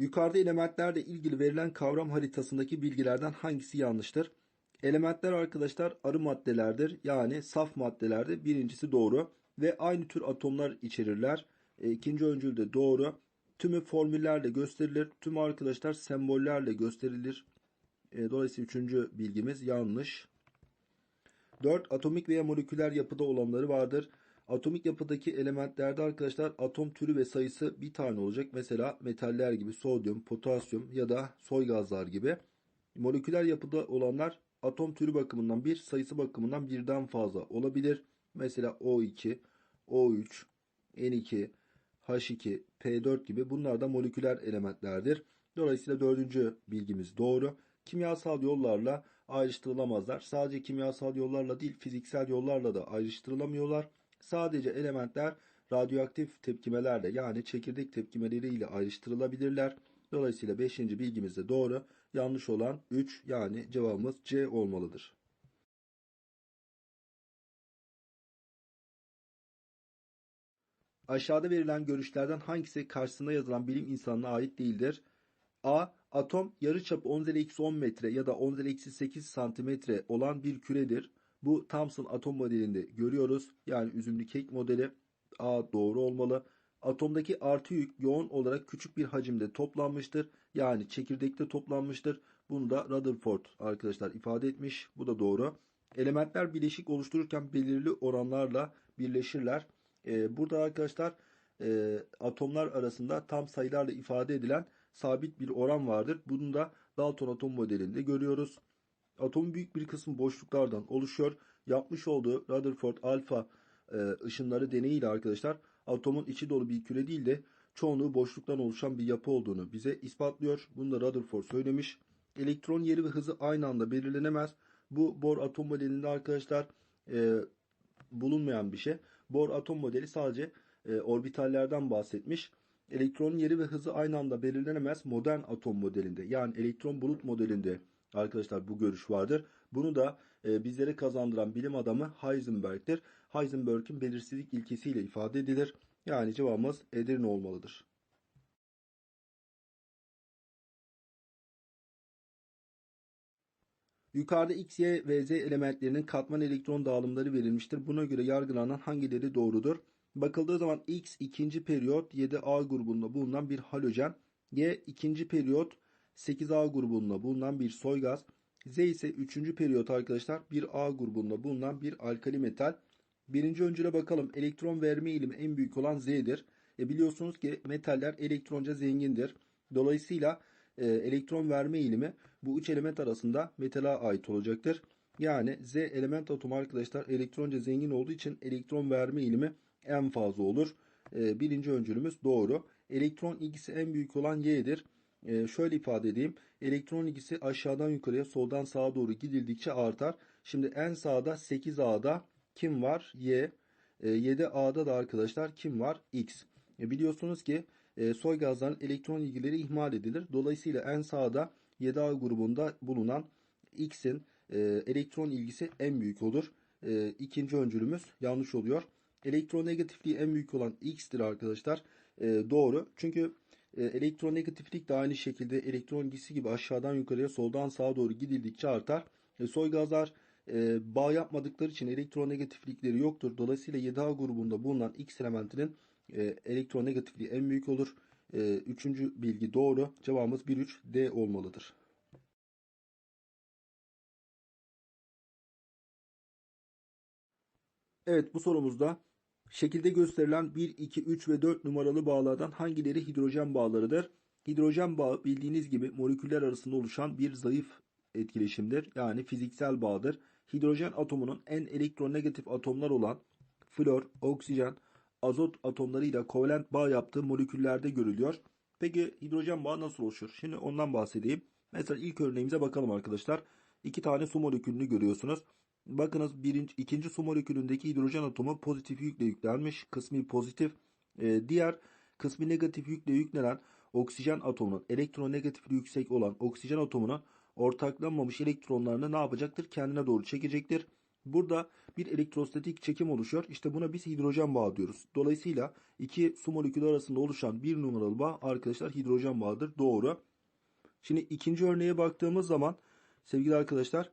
Yukarıda elementlerle ilgili verilen kavram haritasındaki bilgilerden hangisi yanlıştır? Elementler arkadaşlar arı maddelerdir. Yani saf maddelerdir. Birincisi doğru. Ve aynı tür atomlar içerirler. E, ikinci öncül de doğru. Tümü formüllerle gösterilir. Tüm arkadaşlar sembollerle gösterilir. E, dolayısıyla üçüncü bilgimiz yanlış. 4. Atomik veya moleküler yapıda olanları vardır. Atomik yapıdaki elementlerde arkadaşlar atom türü ve sayısı bir tane olacak. Mesela metaller gibi sodyum, potasyum ya da soy gazlar gibi. Moleküler yapıda olanlar atom türü bakımından bir, sayısı bakımından birden fazla olabilir. Mesela O2, O3, N2, H2, P4 gibi bunlar da moleküler elementlerdir. Dolayısıyla dördüncü bilgimiz doğru. Kimyasal yollarla ayrıştırılamazlar. Sadece kimyasal yollarla değil fiziksel yollarla da ayrıştırılamıyorlar. Sadece elementler radyoaktif tepkimelerle yani çekirdek tepkimeleriyle ayrıştırılabilirler. Dolayısıyla 5. bilgimiz de doğru. Yanlış olan 3 yani cevabımız C olmalıdır. Aşağıda verilen görüşlerden hangisi karşısında yazılan bilim insanına ait değildir? A. Atom yarıçapı 10 eksi 10 metre ya da 10 eksi 8 santimetre olan bir küredir. Bu Thomson atom modelinde görüyoruz. Yani üzümlü kek modeli A doğru olmalı. Atomdaki artı yük yoğun olarak küçük bir hacimde toplanmıştır. Yani çekirdekte toplanmıştır. Bunu da Rutherford arkadaşlar ifade etmiş. Bu da doğru. Elementler bileşik oluştururken belirli oranlarla birleşirler. Ee, burada arkadaşlar e, atomlar arasında tam sayılarla ifade edilen sabit bir oran vardır. Bunu da Dalton atom modelinde görüyoruz. Atomun büyük bir kısmı boşluklardan oluşuyor. Yapmış olduğu Rutherford alfa e, ışınları deneyiyle arkadaşlar atomun içi dolu bir küre değil de çoğunluğu boşluktan oluşan bir yapı olduğunu bize ispatlıyor. Bunu da Rutherford söylemiş. Elektron yeri ve hızı aynı anda belirlenemez. Bu Bohr atom modelinde arkadaşlar e, bulunmayan bir şey. Bohr atom modeli sadece e, orbitallerden bahsetmiş. Elektronun yeri ve hızı aynı anda belirlenemez modern atom modelinde yani elektron bulut modelinde arkadaşlar bu görüş vardır. Bunu da e, bizlere kazandıran bilim adamı Heisenberg'tir. Heisenberg'in belirsizlik ilkesiyle ifade edilir. Yani cevabımız Edirne olmalıdır. Yukarıda X, Y ve Z elementlerinin katman elektron dağılımları verilmiştir. Buna göre yargılanan hangileri doğrudur? Bakıldığı zaman X ikinci periyot 7A grubunda bulunan bir halojen, Y ikinci periyot 8A grubunda bulunan bir soy gaz, Z ise 3. periyot arkadaşlar bir A grubunda bulunan bir alkali metal. Birinci öncüle bakalım. Elektron verme eğilimi en büyük olan Z'dir. E biliyorsunuz ki metaller elektronca zengindir. Dolayısıyla e, elektron verme eğilimi bu üç element arasında metale ait olacaktır. Yani Z element atomu arkadaşlar elektronca zengin olduğu için elektron verme eğilimi en fazla olur. E, birinci öncülümüz doğru. Elektron ilgisi en büyük olan Y'dir. E, şöyle ifade edeyim. Elektron ilgisi aşağıdan yukarıya soldan sağa doğru gidildikçe artar. Şimdi en sağda 8A'da kim var? Y. E, 7A'da da arkadaşlar kim var? X. E, biliyorsunuz ki e, soy gazların elektron ilgileri ihmal edilir. Dolayısıyla en sağda 7A grubunda bulunan X'in e, elektron ilgisi en büyük olur. E, ikinci öncülümüz yanlış oluyor. Elektronegatifliği en büyük olan X'tir arkadaşlar. E, doğru. Çünkü elektronegatiflik de aynı şekilde elektron ilgisi gibi aşağıdan yukarıya soldan sağa doğru gidildikçe artar. E, soy gazlar e, bağ yapmadıkları için elektronegatiflikleri yoktur. Dolayısıyla 7A grubunda bulunan X elementinin e, elektronegatifliği en büyük olur. E, üçüncü bilgi doğru. Cevabımız 1-3 D olmalıdır. Evet bu sorumuzda şekilde gösterilen 1, 2, 3 ve 4 numaralı bağlardan hangileri hidrojen bağlarıdır? Hidrojen bağı bildiğiniz gibi moleküller arasında oluşan bir zayıf etkileşimdir. Yani fiziksel bağdır. Hidrojen atomunun en elektronegatif atomlar olan flor, oksijen, azot atomlarıyla kovalent bağ yaptığı moleküllerde görülüyor. Peki hidrojen bağı nasıl oluşur? Şimdi ondan bahsedeyim. Mesela ilk örneğimize bakalım arkadaşlar. İki tane su molekülünü görüyorsunuz. Bakınız birinci, ikinci su molekülündeki hidrojen atomu pozitif yükle yüklenmiş. Kısmi pozitif. Ee, diğer kısmi negatif yükle yüklenen oksijen atomunun elektronegatifliği yüksek olan oksijen atomunu ortaklanmamış elektronlarını ne yapacaktır? Kendine doğru çekecektir. Burada bir elektrostatik çekim oluşuyor. İşte buna biz hidrojen bağı diyoruz. Dolayısıyla iki su molekülü arasında oluşan bir numaralı bağ arkadaşlar hidrojen bağıdır. Doğru. Şimdi ikinci örneğe baktığımız zaman sevgili arkadaşlar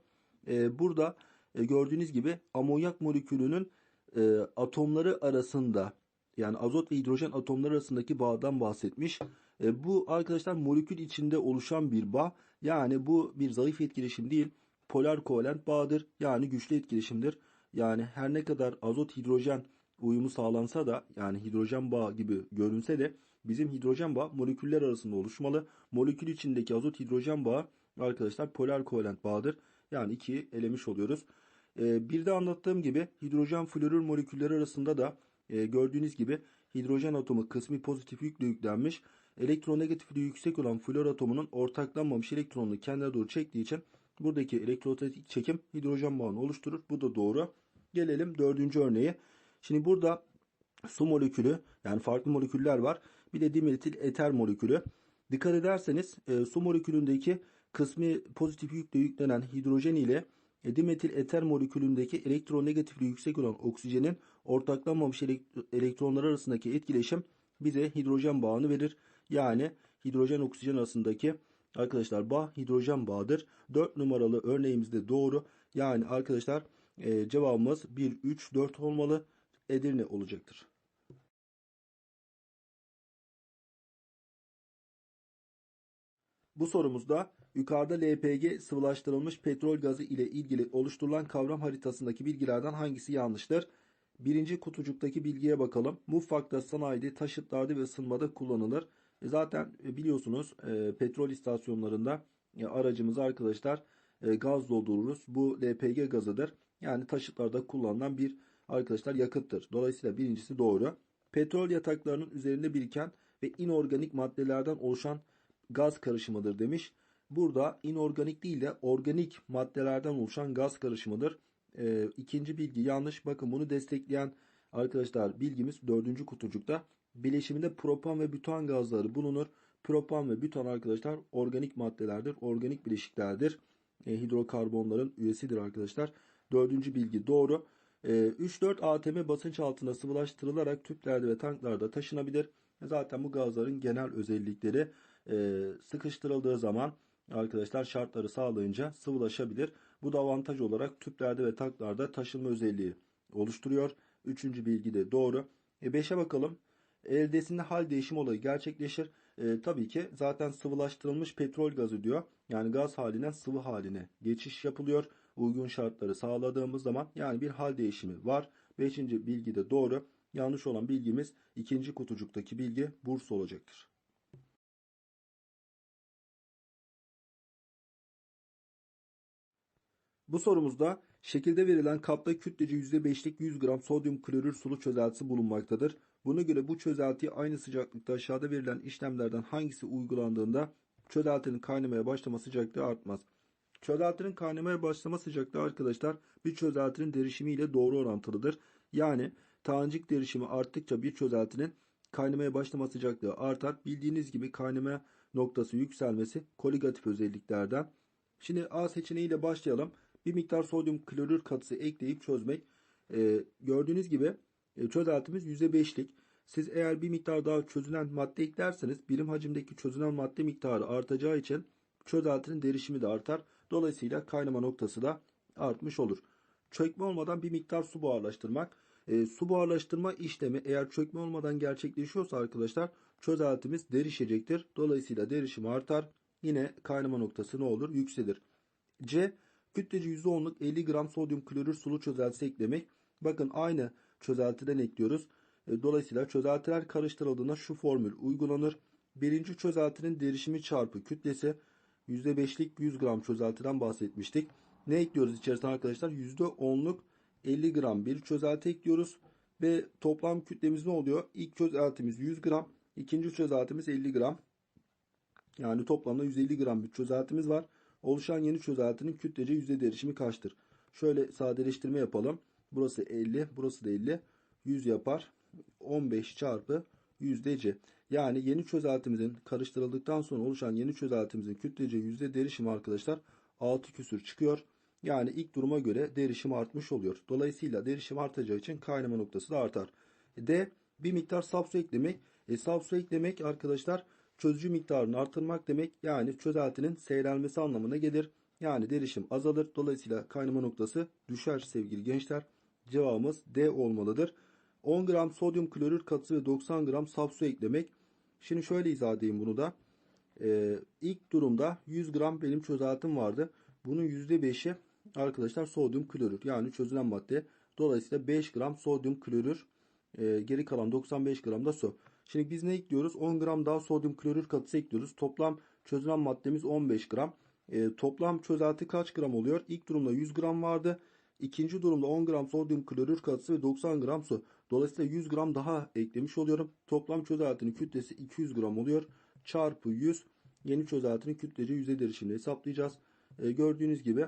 e, burada e, gördüğünüz gibi amonyak molekülünün e, atomları arasında yani azot ve hidrojen atomları arasındaki bağdan bahsetmiş. E, bu arkadaşlar molekül içinde oluşan bir bağ. Yani bu bir zayıf etkileşim değil. Polar kovalent bağdır. Yani güçlü etkileşimdir. Yani her ne kadar azot hidrojen uyumu sağlansa da yani hidrojen bağı gibi görünse de bizim hidrojen bağı moleküller arasında oluşmalı. Molekül içindeki azot hidrojen bağı arkadaşlar polar kovalent bağdır. Yani ikiyi elemiş oluyoruz. Ee, bir de anlattığım gibi hidrojen florür molekülleri arasında da e, gördüğünüz gibi hidrojen atomu kısmi pozitif yükle yüklenmiş. Elektronegatifliği yüksek olan flor atomunun ortaklanmamış elektronunu kendine doğru çektiği için buradaki elektrostatik çekim hidrojen bağını oluşturur. Bu da doğru. Gelelim dördüncü örneğe. Şimdi burada su molekülü yani farklı moleküller var. Bir de dimetil eter molekülü. Dikkat ederseniz e, su molekülündeki kısmi pozitif yükle yüklenen hidrojen ile dimetil eter molekülündeki elektronegatifliği yüksek olan oksijenin ortaklanmamış elektronlar arasındaki etkileşim bize hidrojen bağını verir. Yani hidrojen oksijen arasındaki arkadaşlar bağ hidrojen bağıdır. 4 numaralı örneğimizde doğru. Yani arkadaşlar e, cevabımız 1, 3, 4 olmalı. Edirne olacaktır. Bu sorumuzda yukarıda LPG sıvılaştırılmış petrol gazı ile ilgili oluşturulan kavram haritasındaki bilgilerden hangisi yanlıştır? Birinci kutucuktaki bilgiye bakalım. Mutfakta, sanayide, taşıtlarda ve ısınmada kullanılır. E zaten biliyorsunuz e, petrol istasyonlarında e, aracımızı arkadaşlar e, gaz doldururuz. Bu LPG gazıdır. Yani taşıtlarda kullanılan bir arkadaşlar yakıttır. Dolayısıyla birincisi doğru. Petrol yataklarının üzerinde biriken ve inorganik maddelerden oluşan gaz karışımıdır demiş. Burada inorganik değil de organik maddelerden oluşan gaz karışımıdır. Ee, ikinci bilgi yanlış. Bakın bunu destekleyen arkadaşlar bilgimiz dördüncü kutucukta. Bileşiminde propan ve bütan gazları bulunur. Propan ve bütan arkadaşlar organik maddelerdir. Organik bileşiklerdir. E, hidrokarbonların üyesidir arkadaşlar. Dördüncü bilgi doğru. 3-4 atm basınç altında sıvılaştırılarak tüplerde ve tanklarda taşınabilir. Zaten bu gazların genel özellikleri e, sıkıştırıldığı zaman arkadaşlar şartları sağlayınca sıvılaşabilir. Bu da avantaj olarak tüplerde ve tanklarda taşınma özelliği oluşturuyor. Üçüncü bilgi de doğru. 5'e e bakalım. Eldesinde hal değişim olayı gerçekleşir. E, tabii ki zaten sıvılaştırılmış petrol gazı diyor. Yani gaz halinden sıvı haline geçiş yapılıyor uygun şartları sağladığımız zaman yani bir hal değişimi var. Beşinci bilgi de doğru. Yanlış olan bilgimiz ikinci kutucuktaki bilgi Bursa olacaktır. Bu sorumuzda şekilde verilen kapta kütlece %5'lik 100 gram sodyum klorür sulu çözeltisi bulunmaktadır. Buna göre bu çözeltiye aynı sıcaklıkta aşağıda verilen işlemlerden hangisi uygulandığında çözeltinin kaynamaya başlama sıcaklığı artmaz. Çözeltinin kaynamaya başlama sıcaklığı arkadaşlar bir çözeltinin derişimi ile doğru orantılıdır. Yani tanecik derişimi arttıkça bir çözeltinin kaynamaya başlama sıcaklığı artar. Bildiğiniz gibi kaynama noktası yükselmesi koligatif özelliklerden. Şimdi A seçeneğiyle başlayalım. Bir miktar sodyum klorür katısı ekleyip çözmek. Ee, gördüğünüz gibi e, çözeltimiz %5'lik. Siz eğer bir miktar daha çözünen madde eklerseniz birim hacimdeki çözünen madde miktarı artacağı için çözeltinin derişimi de artar. Dolayısıyla kaynama noktası da artmış olur. Çökme olmadan bir miktar su buharlaştırmak. E, su buharlaştırma işlemi eğer çökme olmadan gerçekleşiyorsa arkadaşlar çözeltimiz derişecektir. Dolayısıyla derişim artar. Yine kaynama noktası ne olur? Yükselir. C. Kütleci %10'luk 50 gram sodyum klorür sulu çözeltisi eklemek. Bakın aynı çözeltiden ekliyoruz. E, dolayısıyla çözeltiler karıştırıldığında şu formül uygulanır. Birinci çözeltinin derişimi çarpı kütlesi %5'lik 100 gram çözeltiden bahsetmiştik. Ne ekliyoruz içerisine arkadaşlar? %10'luk 50 gram bir çözelti ekliyoruz. Ve toplam kütlemiz ne oluyor? İlk çözeltimiz 100 gram. ikinci çözeltimiz 50 gram. Yani toplamda 150 gram bir çözeltimiz var. Oluşan yeni çözeltinin kütlece yüzde derişimi kaçtır? Şöyle sadeleştirme yapalım. Burası 50, burası da 50. 100 yapar. 15 çarpı yüzdece. Yani yeni çözeltimizin karıştırıldıktan sonra oluşan yeni çözeltimizin kütlece yüzde derişimi arkadaşlar 6 küsür çıkıyor. Yani ilk duruma göre derişim artmış oluyor. Dolayısıyla derişim artacağı için kaynama noktası da artar. D. Bir miktar saf su eklemek. E, saf su eklemek arkadaşlar çözücü miktarını artırmak demek. Yani çözeltinin seyrelmesi anlamına gelir. Yani derişim azalır. Dolayısıyla kaynama noktası düşer sevgili gençler. Cevabımız D olmalıdır. 10 gram sodyum klorür katısı ve 90 gram saf su eklemek. Şimdi şöyle izah edeyim bunu da. Ee, ilk durumda 100 gram benim çözeltim vardı. Bunun %5'i arkadaşlar sodyum klorür yani çözülen madde. Dolayısıyla 5 gram sodyum klorür e, geri kalan 95 gram da su. Şimdi biz ne ekliyoruz? 10 gram daha sodyum klorür katısı ekliyoruz. Toplam çözülen maddemiz 15 gram. E, toplam çözelti kaç gram oluyor? İlk durumda 100 gram vardı. İkinci durumda 10 gram sodyum klorür katısı ve 90 gram su. Dolayısıyla 100 gram daha eklemiş oluyorum. Toplam çözeltinin kütlesi 200 gram oluyor. Çarpı 100 yeni çözeltinin kütlece yüzey derişimini hesaplayacağız. E, gördüğünüz gibi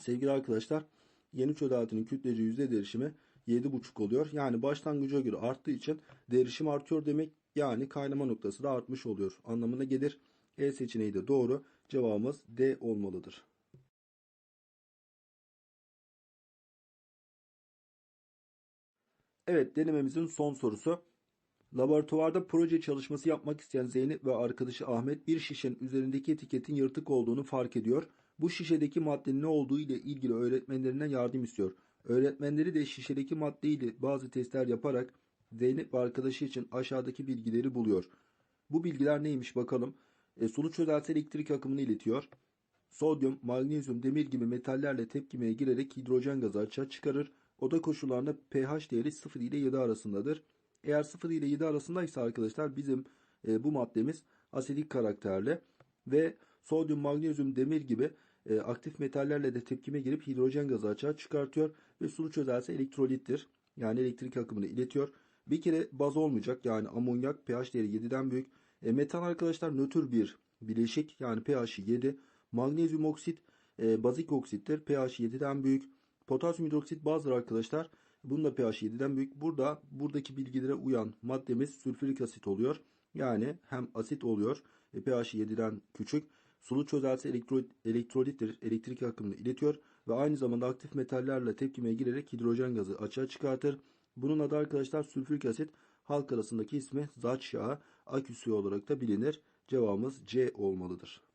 sevgili arkadaşlar yeni çözeltinin kütlece yüzey derişimi 7,5 oluyor. Yani başlangıca göre arttığı için derişim artıyor demek. Yani kaynama noktası da artmış oluyor anlamına gelir. E seçeneği de doğru. Cevabımız D olmalıdır. Evet denememizin son sorusu. Laboratuvarda proje çalışması yapmak isteyen Zeynep ve arkadaşı Ahmet bir şişenin üzerindeki etiketin yırtık olduğunu fark ediyor. Bu şişedeki maddenin ne olduğu ile ilgili öğretmenlerinden yardım istiyor. Öğretmenleri de şişedeki madde ile bazı testler yaparak Zeynep ve arkadaşı için aşağıdaki bilgileri buluyor. Bu bilgiler neymiş bakalım. E, sulu çözelti elektrik akımını iletiyor. Sodyum, magnezyum, demir gibi metallerle tepkimeye girerek hidrojen gazı açığa çıkarır. Oda koşullarında pH değeri 0 ile 7 arasındadır. Eğer 0 ile 7 arasındaysa arkadaşlar bizim e, bu maddemiz asidik karakterli ve sodyum, magnezyum, demir gibi e, aktif metallerle de tepkime girip hidrojen gazı açığa çıkartıyor ve sulu çözelti elektrolittir. Yani elektrik akımını iletiyor. Bir kere baz olmayacak yani amonyak pH değeri 7'den büyük. E, metan arkadaşlar nötr bir bileşik yani pH'i 7. Magnezyum oksit e, bazik oksittir. pH 7'den büyük. Potasyum hidroksit bazıdır arkadaşlar. Bunun da pH 7'den büyük. Burada buradaki bilgilere uyan maddemiz sülfürik asit oluyor. Yani hem asit oluyor. E, pH 7'den küçük. Sulu çözelti elektrolit, elektrolittir. Elektrik akımını iletiyor ve aynı zamanda aktif metallerle tepkimeye girerek hidrojen gazı açığa çıkartır. Bunun adı arkadaşlar sülfürik asit. Halk arasındaki ismi zaç yağı, akü suyu olarak da bilinir. Cevabımız C olmalıdır.